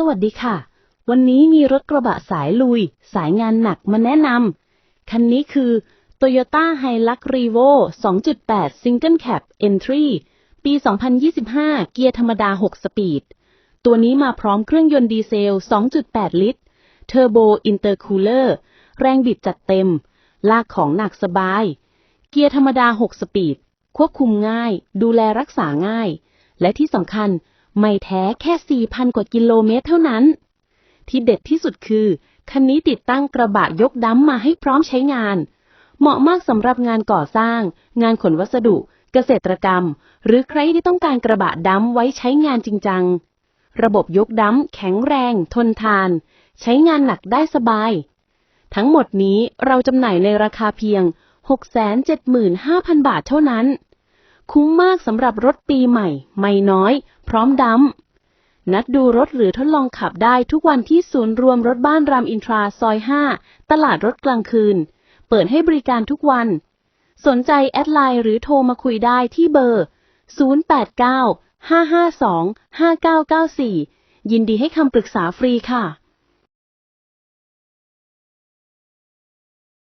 สวัสดีค่ะ วันนี้มีรถกระบะสายลุย สายงานหนักมาแนะนำ คันนี้คือ Toyota Hilux Revo 2.8 Single Cab Entry ปี 2025 เกียร์ธรรมดา 6 สปีด ตัวนี้มาพร้อมเครื่องยนต์ดีเซล 2.8 ลิตร เทอร์โบอินเตอร์คูลเลอร์ แรงบิดจัดเต็ม ลากของหนักสบาย เกียร์ธรรมดา 6 สปีด ควบคุมง่าย ดูแลรักษาง่าย และที่สำคัญ ไม่แท้แค่ 4,000 กว่ากิโลเมตรเท่านั้น ที่เด็ดที่สุดคือ คันนี้ติดตั้งกระบะยกดัมมาให้พร้อมใช้งาน เหมาะมากสำหรับงานก่อสร้าง งานขนวัสดุ เกษตรกรรม หรือใครที่ต้องการกระบะดัมไว้ใช้งานจริงจัง ระบบยกดัมแข็งแรง ทนทาน ใช้งานหนักได้สบาย ทั้งหมดนี้เราจำหน่ายในราคาเพียง 675,000 บาทเท่านั้น คุ้มมากสำหรับรถปีใหม่ ไม่น้อย พร้อมดัมนัดดูรถหรือทดลองขับได้ทุกวันที่ศูนย์รวมรถบ้านรามอินทราซอย 5 ตลาดรถกลางคืน เปิดให้บริการทุกวัน สนใจแอดไลน์หรือโทรมาคุยได้ที่เบอร์ 089 552 5994 ยินดีให้คำปรึกษาฟรีค่ะ